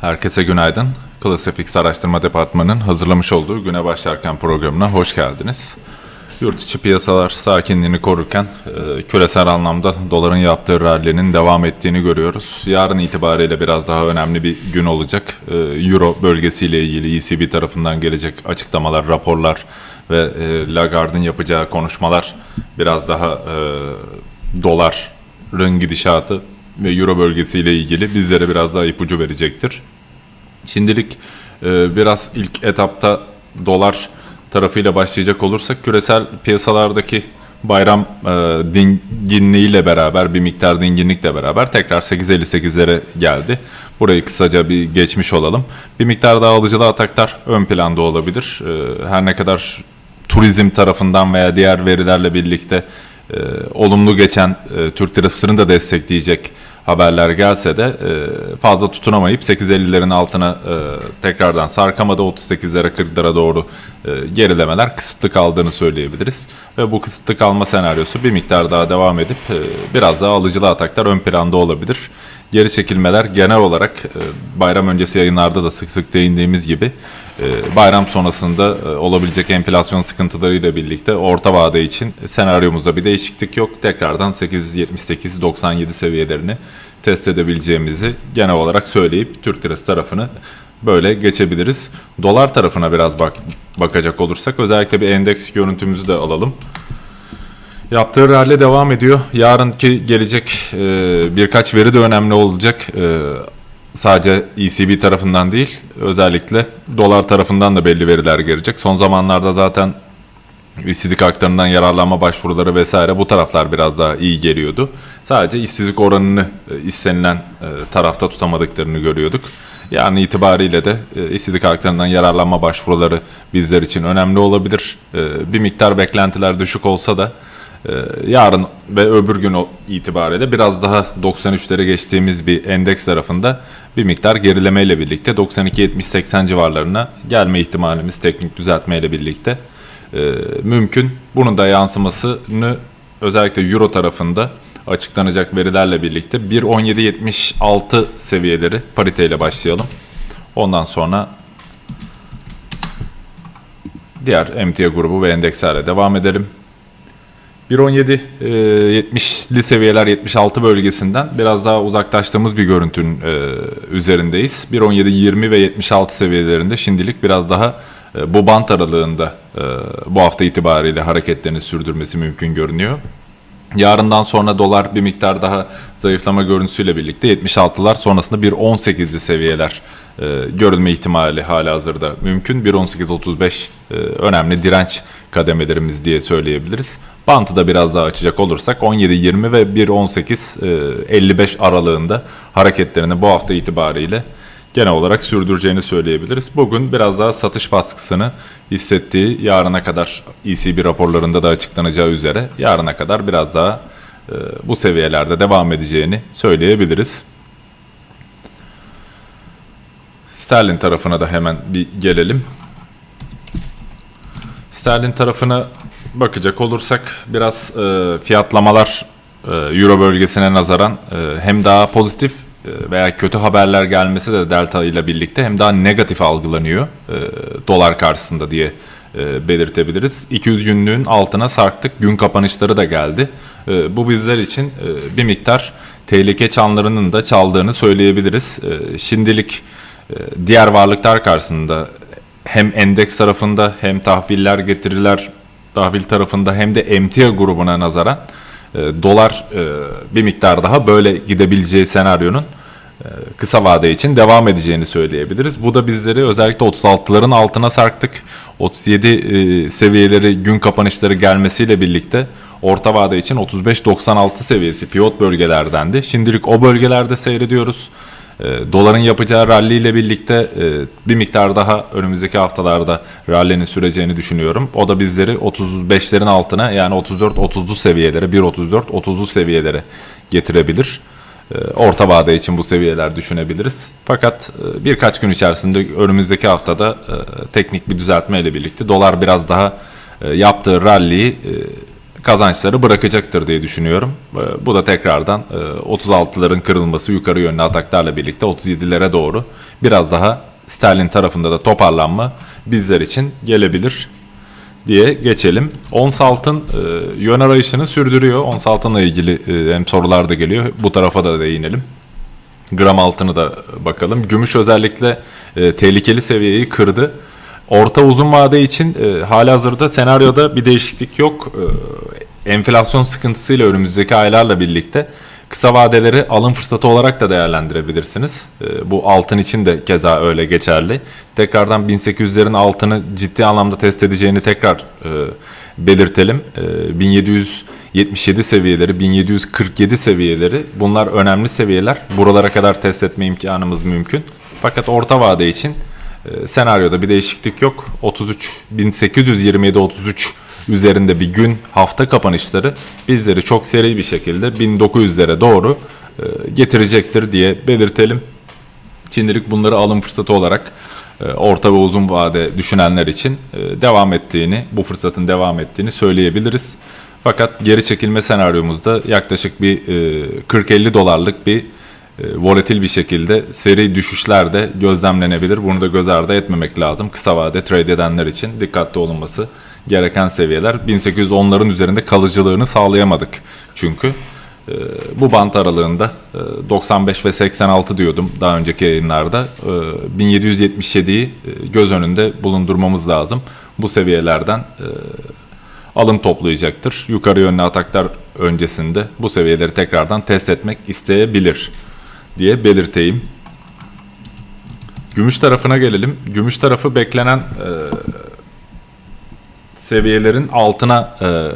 Herkese günaydın. Klasifix Araştırma Departmanı'nın hazırlamış olduğu Güne Başlarken programına hoş geldiniz. Yurt içi piyasalar sakinliğini korurken e, küresel anlamda doların yaptığı rallinin devam ettiğini görüyoruz. Yarın itibariyle biraz daha önemli bir gün olacak. E, Euro bölgesiyle ilgili ECB tarafından gelecek açıklamalar, raporlar ve e, Lagarde'ın yapacağı konuşmalar biraz daha e, doların gidişatı ve Euro bölgesiyle ilgili bizlere biraz daha ipucu verecektir. Şimdilik e, biraz ilk etapta dolar tarafıyla başlayacak olursak küresel piyasalardaki bayram e, dinginliğiyle beraber bir miktar dinginlikle beraber tekrar 8.58'lere geldi. Burayı kısaca bir geçmiş olalım. Bir miktar daha alıcılı ataklar ön planda olabilir. E, her ne kadar turizm tarafından veya diğer verilerle birlikte e, olumlu geçen e, Türk lirasını da destekleyecek haberler gelse de e, fazla tutunamayıp 8.50'lerin altına e, tekrardan sarkamadı 38'lere 40'lara doğru e, gerilemeler kısıtlı kaldığını söyleyebiliriz. Ve bu kısıtlı kalma senaryosu bir miktar daha devam edip e, biraz daha alıcılı ataklar ön planda olabilir. Geri çekilmeler genel olarak e, bayram öncesi yayınlarda da sık sık değindiğimiz gibi bayram sonrasında e, olabilecek enflasyon sıkıntılarıyla birlikte orta vade için senaryomuzda bir değişiklik yok. Tekrardan 8.78-97 seviyelerini test edebileceğimizi genel olarak söyleyip Türk lirası tarafını böyle geçebiliriz. Dolar tarafına biraz bak bakacak olursak özellikle bir endeks görüntümüzü de alalım. Yaptığı rally devam ediyor. Yarınki gelecek e, birkaç veri de önemli olacak. E, sadece ECB tarafından değil, özellikle dolar tarafından da belli veriler gelecek. Son zamanlarda zaten işsizlik haklarından yararlanma başvuruları vesaire bu taraflar biraz daha iyi geliyordu. Sadece işsizlik oranını e, istenilen e, tarafta tutamadıklarını görüyorduk. Yani itibariyle de e, işsizlik haklarından yararlanma başvuruları bizler için önemli olabilir. Bir miktar beklentiler düşük olsa da yarın ve öbür gün itibariyle biraz daha 93'lere geçtiğimiz bir endeks tarafında bir miktar gerilemeyle birlikte 92-70-80 civarlarına gelme ihtimalimiz teknik düzeltmeyle birlikte e, mümkün. Bunun da yansımasını özellikle Euro tarafında açıklanacak verilerle birlikte 1.17.76 seviyeleri pariteyle başlayalım. Ondan sonra diğer emtia grubu ve endekslerle devam edelim. 1.17 e, 70'li seviyeler 76 bölgesinden biraz daha uzaklaştığımız bir görüntünün e, üzerindeyiz. 1.17 20 ve 76 seviyelerinde şimdilik biraz daha e, bu bant aralığında e, bu hafta itibariyle hareketlerini sürdürmesi mümkün görünüyor. Yarından sonra dolar bir miktar daha zayıflama görüntüsüyle birlikte 76'lar sonrasında 1.18'li seviyeler e, görülme ihtimali hala hazırda mümkün. 1.18-35 e, önemli direnç kademelerimiz diye söyleyebiliriz. Bantı da biraz daha açacak olursak 17-20 ve 1.18-55 e, aralığında hareketlerini bu hafta itibariyle genel olarak sürdüreceğini söyleyebiliriz. Bugün biraz daha satış baskısını hissettiği yarına kadar ECB raporlarında da açıklanacağı üzere yarına kadar biraz daha e, bu seviyelerde devam edeceğini söyleyebiliriz. Sterlin tarafına da hemen bir gelelim. Sterlin tarafına bakacak olursak biraz e, fiyatlamalar e, Euro bölgesine nazaran e, hem daha pozitif e, veya kötü haberler gelmesi de delta ile birlikte hem daha negatif algılanıyor e, dolar karşısında diye e, belirtebiliriz. 200 günlüğün altına sarktık. Gün kapanışları da geldi. E, bu bizler için e, bir miktar tehlike çanlarının da çaldığını söyleyebiliriz. E, şimdilik diğer varlıklar karşısında hem endeks tarafında hem tahviller getiriler tahvil tarafında hem de emtia grubuna nazaran e, dolar e, bir miktar daha böyle gidebileceği senaryonun e, kısa vade için devam edeceğini söyleyebiliriz. Bu da bizleri özellikle 36'ların altına sarktık. 37 e, seviyeleri gün kapanışları gelmesiyle birlikte orta vade için 35-96 seviyesi pivot bölgelerdendi. Şimdilik o bölgelerde seyrediyoruz. E, doların yapacağı rally ile birlikte e, bir miktar daha önümüzdeki haftalarda rally'nin süreceğini düşünüyorum. O da bizleri 35'lerin altına yani 34-30'lu seviyelere 1.34-30'lu seviyelere getirebilir. E, orta vade için bu seviyeler düşünebiliriz. Fakat e, birkaç gün içerisinde önümüzdeki haftada e, teknik bir düzeltme ile birlikte dolar biraz daha yaptığı rally'yi kazançları bırakacaktır diye düşünüyorum. E, Bu da tekrardan e, 36'ların kırılması yukarı yönlü ataklarla birlikte 37'lere doğru biraz daha sterlin tarafında da toparlanma bizler için gelebilir diye geçelim. Ons altın e, yön arayışını sürdürüyor. Ons altınla ilgili e, hem sorular da geliyor. Bu tarafa da değinelim. Gram altını da bakalım. Gümüş özellikle e, tehlikeli seviyeyi kırdı. Orta uzun vade için e, halihazırda senaryoda bir değişiklik yok. E, enflasyon sıkıntısıyla önümüzdeki aylarla birlikte kısa vadeleri alım fırsatı olarak da değerlendirebilirsiniz. E, bu altın için de keza öyle geçerli. Tekrardan 1800'lerin altını ciddi anlamda test edeceğini tekrar e, belirtelim. E, 1777 seviyeleri, 1747 seviyeleri bunlar önemli seviyeler. Buralara kadar test etme imkanımız mümkün. Fakat orta vade için senaryoda bir değişiklik yok. 33 1827 33 üzerinde bir gün hafta kapanışları bizleri çok seri bir şekilde 1900'lere doğru e, getirecektir diye belirtelim. Şimdilik bunları alım fırsatı olarak e, orta ve uzun vade düşünenler için e, devam ettiğini, bu fırsatın devam ettiğini söyleyebiliriz. Fakat geri çekilme senaryomuzda yaklaşık bir e, 40-50 dolarlık bir volatil bir şekilde seri düşüşler de gözlemlenebilir. Bunu da göz ardı etmemek lazım. Kısa vade trade edenler için dikkatli olunması gereken seviyeler. 1810'ların üzerinde kalıcılığını sağlayamadık çünkü. E, bu bant aralığında e, 95 ve 86 diyordum daha önceki yayınlarda. E, 1777'yi e, göz önünde bulundurmamız lazım. Bu seviyelerden e, alım toplayacaktır. Yukarı yönlü ataklar öncesinde bu seviyeleri tekrardan test etmek isteyebilir diye belirteyim. Gümüş tarafına gelelim. Gümüş tarafı beklenen e, seviyelerin altına e,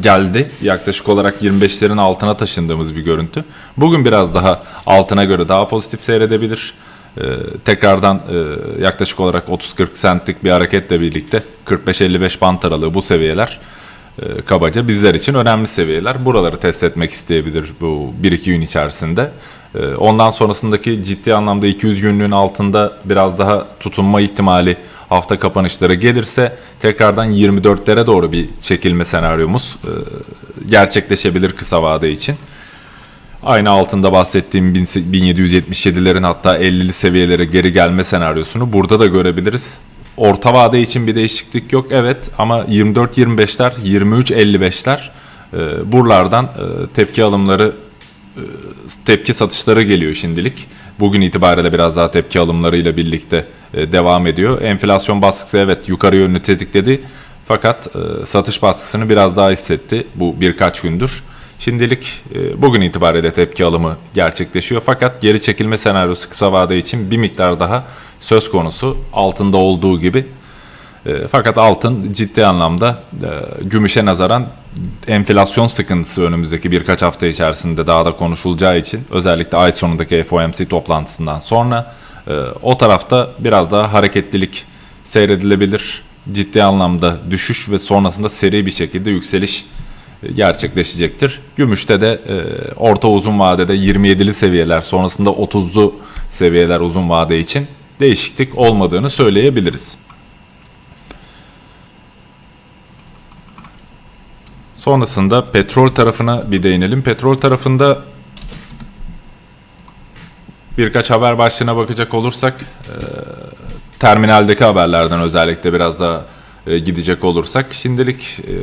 geldi. Yaklaşık olarak 25'lerin altına taşındığımız bir görüntü. Bugün biraz daha altına göre daha pozitif seyredebilir. E, tekrardan e, yaklaşık olarak 30-40 centlik bir hareketle birlikte 45-55 bant aralığı bu seviyeler e, kabaca bizler için önemli seviyeler. Buraları test etmek isteyebilir bu 1-2 gün içerisinde. E, ondan sonrasındaki ciddi anlamda 200 günlüğün altında biraz daha tutunma ihtimali hafta kapanışları gelirse tekrardan 24'lere doğru bir çekilme senaryomuz e, gerçekleşebilir kısa vade için. Aynı altında bahsettiğim 1777'lerin hatta 50'li seviyelere geri gelme senaryosunu burada da görebiliriz. Orta vade için bir değişiklik yok evet ama 24-25'ler, 23-55'ler e, buralardan e, tepki alımları e, tepki satışları geliyor şimdilik. Bugün itibariyle biraz daha tepki alımlarıyla birlikte e, devam ediyor. Enflasyon baskısı evet yukarı yönlü tetikledi. Fakat e, satış baskısını biraz daha hissetti bu birkaç gündür. Şimdilik e, bugün itibariyle tepki alımı gerçekleşiyor. Fakat geri çekilme senaryosu kısa vade için bir miktar daha söz konusu altında olduğu gibi. E, fakat altın ciddi anlamda e, gümüşe nazaran enflasyon sıkıntısı önümüzdeki birkaç hafta içerisinde daha da konuşulacağı için özellikle ay sonundaki FOMC toplantısından sonra e, o tarafta biraz daha hareketlilik seyredilebilir. Ciddi anlamda düşüş ve sonrasında seri bir şekilde yükseliş gerçekleşecektir. Gümüşte de orta uzun vadede 27'li seviyeler sonrasında 30'lu seviyeler uzun vade için değişiklik olmadığını söyleyebiliriz. Sonrasında petrol tarafına bir değinelim. Petrol tarafında birkaç haber başlığına bakacak olursak e, terminaldeki haberlerden özellikle biraz daha e, gidecek olursak şimdilik e,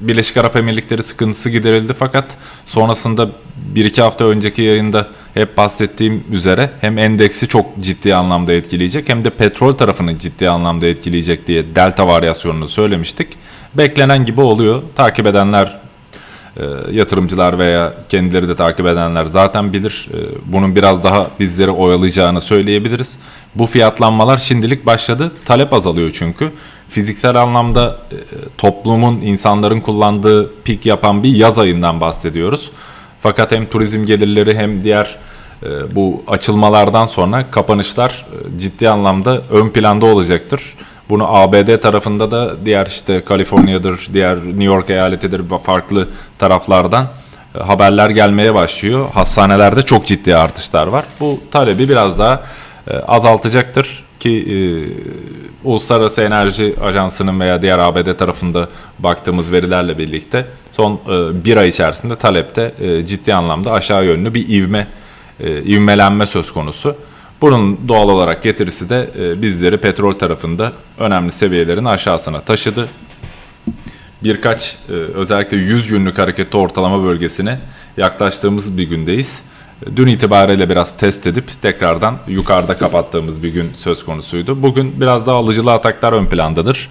Birleşik Arap Emirlikleri sıkıntısı giderildi fakat sonrasında 1-2 hafta önceki yayında hep bahsettiğim üzere hem endeksi çok ciddi anlamda etkileyecek hem de petrol tarafını ciddi anlamda etkileyecek diye delta varyasyonunu söylemiştik. Beklenen gibi oluyor. Takip edenler e, yatırımcılar veya kendileri de takip edenler zaten bilir. E, bunun biraz daha bizleri oyalayacağını söyleyebiliriz. Bu fiyatlanmalar şimdilik başladı. Talep azalıyor çünkü. Fiziksel anlamda e, toplumun, insanların kullandığı pik yapan bir yaz ayından bahsediyoruz. Fakat hem turizm gelirleri hem diğer e, bu açılmalardan sonra kapanışlar e, ciddi anlamda ön planda olacaktır. Bunu ABD tarafında da diğer işte Kaliforniya'dır, diğer New York eyaletidir farklı taraflardan haberler gelmeye başlıyor. Hastanelerde çok ciddi artışlar var. Bu talebi biraz daha azaltacaktır ki e, Uluslararası Enerji Ajansı'nın veya diğer ABD tarafında baktığımız verilerle birlikte son e, bir ay içerisinde talepte e, ciddi anlamda aşağı yönlü bir ivme e, ivmelenme söz konusu. Bunun doğal olarak getirisi de e, bizleri petrol tarafında önemli seviyelerin aşağısına taşıdı. Birkaç e, özellikle 100 günlük hareketli ortalama bölgesine yaklaştığımız bir gündeyiz. Dün itibariyle biraz test edip tekrardan yukarıda kapattığımız bir gün söz konusuydu. Bugün biraz daha alıcılı ataklar ön plandadır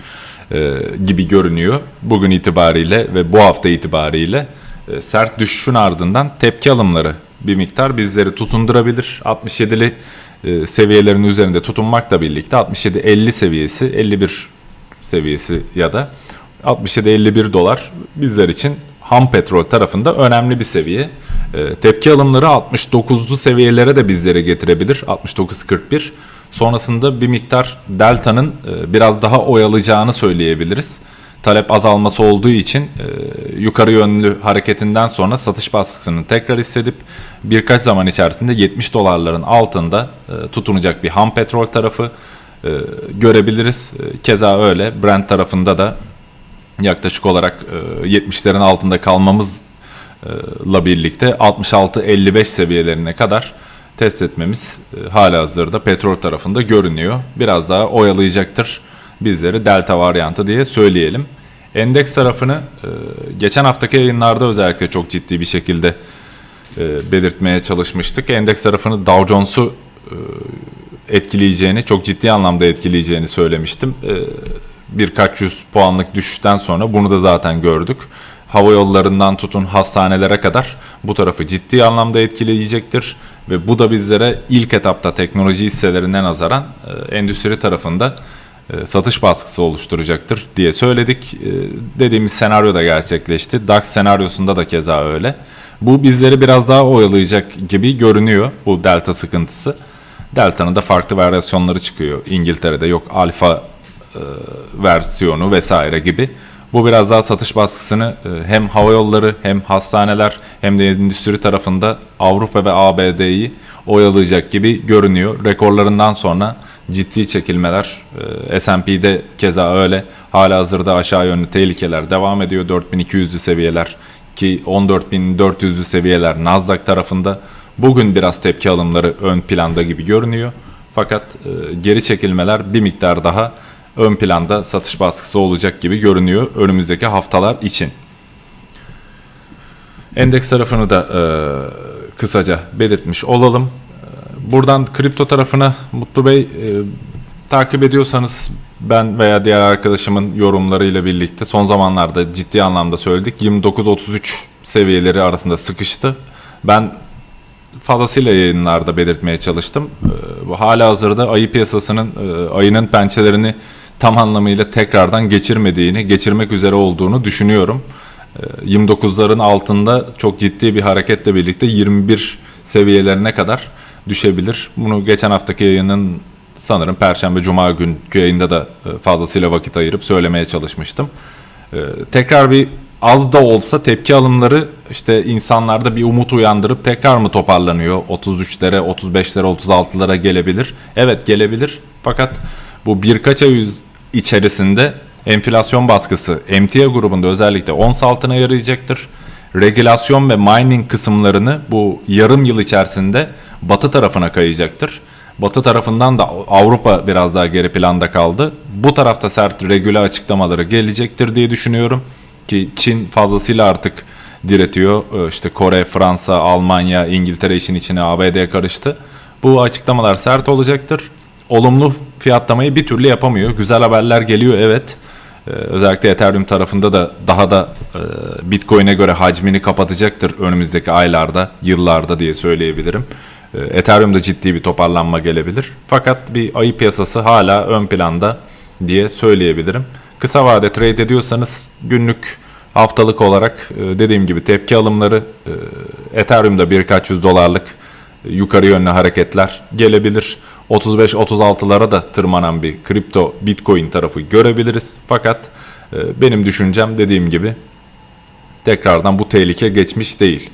e, gibi görünüyor. Bugün itibariyle ve bu hafta itibariyle e, sert düşüşün ardından tepki alımları bir miktar bizleri tutundurabilir. 67'li e, seviyelerin üzerinde tutunmakla birlikte 67-50 seviyesi 51 seviyesi ya da 67-51 dolar bizler için ham petrol tarafında önemli bir seviye. E, tepki alımları 69'lu seviyelere de bizlere getirebilir. 69-41. Sonrasında bir miktar delta'nın e, biraz daha oyalayacağını söyleyebiliriz. Talep azalması olduğu için e, yukarı yönlü hareketinden sonra satış baskısını tekrar hissedip birkaç zaman içerisinde 70 dolarların altında e, tutunacak bir ham petrol tarafı e, görebiliriz. E, keza öyle Brent tarafında da yaklaşık olarak e, 70'lerin altında kalmamızla birlikte 66-55 seviyelerine kadar test etmemiz e, hala hazırda petrol tarafında görünüyor. Biraz daha oyalayacaktır bizleri delta varyantı diye söyleyelim. Endeks tarafını e, geçen haftaki yayınlarda özellikle çok ciddi bir şekilde e, belirtmeye çalışmıştık. Endeks tarafını Dow Jones'u e, etkileyeceğini, çok ciddi anlamda etkileyeceğini söylemiştim. Birkaç yüz puanlık düşüşten sonra bunu da zaten gördük. Hava yollarından tutun hastanelere kadar bu tarafı ciddi anlamda etkileyecektir. Ve bu da bizlere ilk etapta teknoloji hisselerinden nazaran e, endüstri tarafında e, satış baskısı oluşturacaktır diye söyledik. E, dediğimiz senaryo da gerçekleşti. DAX senaryosunda da keza öyle. Bu bizleri biraz daha oyalayacak gibi görünüyor bu delta sıkıntısı. Delta'nın da farklı varyasyonları çıkıyor. İngiltere'de yok alfa versiyonu vesaire gibi. Bu biraz daha satış baskısını e, hem hava yolları hem hastaneler hem de endüstri tarafında Avrupa ve ABD'yi oyalayacak gibi görünüyor. Rekorlarından sonra ciddi çekilmeler e, S&P'de keza öyle. Hala hazırda aşağı yönlü tehlikeler devam ediyor. 4200'lü seviyeler ki 14400'lü seviyeler Nasdaq tarafında. Bugün biraz tepki alımları ön planda gibi görünüyor. Fakat e, geri çekilmeler bir miktar daha ön planda satış baskısı olacak gibi görünüyor önümüzdeki haftalar için. Endeks tarafını da e, kısaca belirtmiş olalım. E, buradan kripto tarafına Mutlu Bey e, takip ediyorsanız ben veya diğer arkadaşımın yorumlarıyla birlikte son zamanlarda ciddi anlamda söyledik. 29-33 seviyeleri arasında sıkıştı. Ben fazlasıyla yayınlarda belirtmeye çalıştım. E, hala hazırda ayı piyasasının e, ayının pençelerini tam anlamıyla tekrardan geçirmediğini, geçirmek üzere olduğunu düşünüyorum. 29'ların altında çok ciddi bir hareketle birlikte 21 seviyelerine kadar düşebilir. Bunu geçen haftaki yayının sanırım Perşembe Cuma günkü yayında da fazlasıyla vakit ayırıp söylemeye çalışmıştım. Tekrar bir az da olsa tepki alımları işte insanlarda bir umut uyandırıp tekrar mı toparlanıyor? 33'lere, 35'lere, 36'lara gelebilir. Evet gelebilir. Fakat bu birkaç ay içerisinde enflasyon baskısı emtia grubunda özellikle ons altına yarayacaktır. Regülasyon ve mining kısımlarını bu yarım yıl içerisinde batı tarafına kayacaktır. Batı tarafından da Avrupa biraz daha geri planda kaldı. Bu tarafta sert regüle açıklamaları gelecektir diye düşünüyorum. ki Çin fazlasıyla artık diretiyor. Ee, İşte Kore, Fransa, Almanya, İngiltere işin içine ABD karıştı. Bu açıklamalar sert olacaktır. Olumlu fiyatlamayı bir türlü yapamıyor. Güzel haberler geliyor evet. Ee, özellikle Ethereum tarafında da daha da e, Bitcoin'e göre hacmini kapatacaktır önümüzdeki aylarda, yıllarda diye söyleyebilirim. Ee, Ethereum'da ciddi bir toparlanma gelebilir. Fakat bir ayı piyasası hala ön planda diye söyleyebilirim. Kısa vade trade ediyorsanız günlük haftalık olarak e, dediğim gibi tepki alımları e, Ethereum'da birkaç yüz dolarlık e, yukarı yönlü hareketler gelebilir. 35-36'lara da tırmanan bir kripto bitcoin tarafı görebiliriz. Fakat e, benim düşüncem dediğim gibi tekrardan bu tehlike geçmiş değil.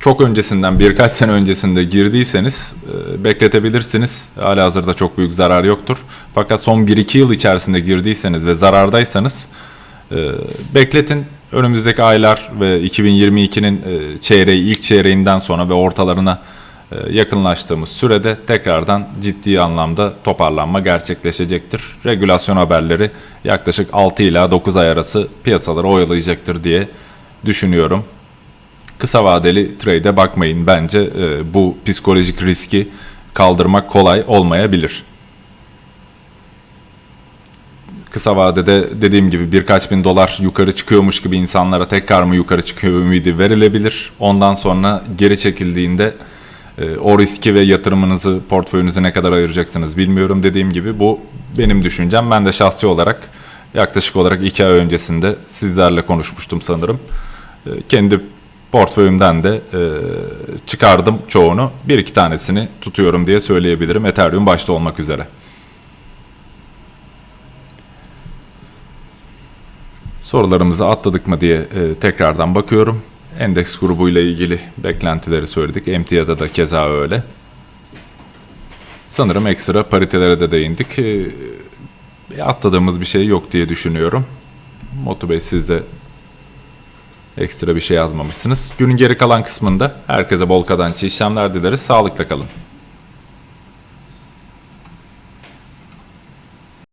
Çok öncesinden birkaç sene öncesinde girdiyseniz e, bekletebilirsiniz. Hala hazırda çok büyük zarar yoktur. Fakat son 1-2 yıl içerisinde girdiyseniz ve zarardaysanız e, bekletin. Önümüzdeki aylar ve 2022'nin e, çeyreği ilk çeyreğinden sonra ve ortalarına yakınlaştığımız sürede tekrardan ciddi anlamda toparlanma gerçekleşecektir. Regülasyon haberleri yaklaşık 6 ila 9 ay arası piyasaları oyalayacaktır diye düşünüyorum. Kısa vadeli trade'e bakmayın bence e, bu psikolojik riski kaldırmak kolay olmayabilir. Kısa vadede dediğim gibi birkaç bin dolar yukarı çıkıyormuş gibi insanlara tekrar mı yukarı çıkıyor ümidi verilebilir. Ondan sonra geri çekildiğinde e, o riski ve yatırımınızı portföyünüze ne kadar ayıracaksınız bilmiyorum. Dediğim gibi bu benim düşüncem. Ben de şahsi olarak yaklaşık olarak iki ay öncesinde sizlerle konuşmuştum sanırım. E, kendi portföyümden de e, çıkardım çoğunu. Bir iki tanesini tutuyorum diye söyleyebilirim. Ethereum başta olmak üzere. Sorularımızı atladık mı diye e, tekrardan bakıyorum. Endeks grubuyla ilgili beklentileri söyledik. Emtia'da da keza öyle. Sanırım ekstra paritelere de değindik. E, atladığımız bir şey yok diye düşünüyorum. Motu Bey siz de ekstra bir şey yazmamışsınız. Günün geri kalan kısmında herkese bol kazançlı işlemler dileriz. Sağlıkla kalın.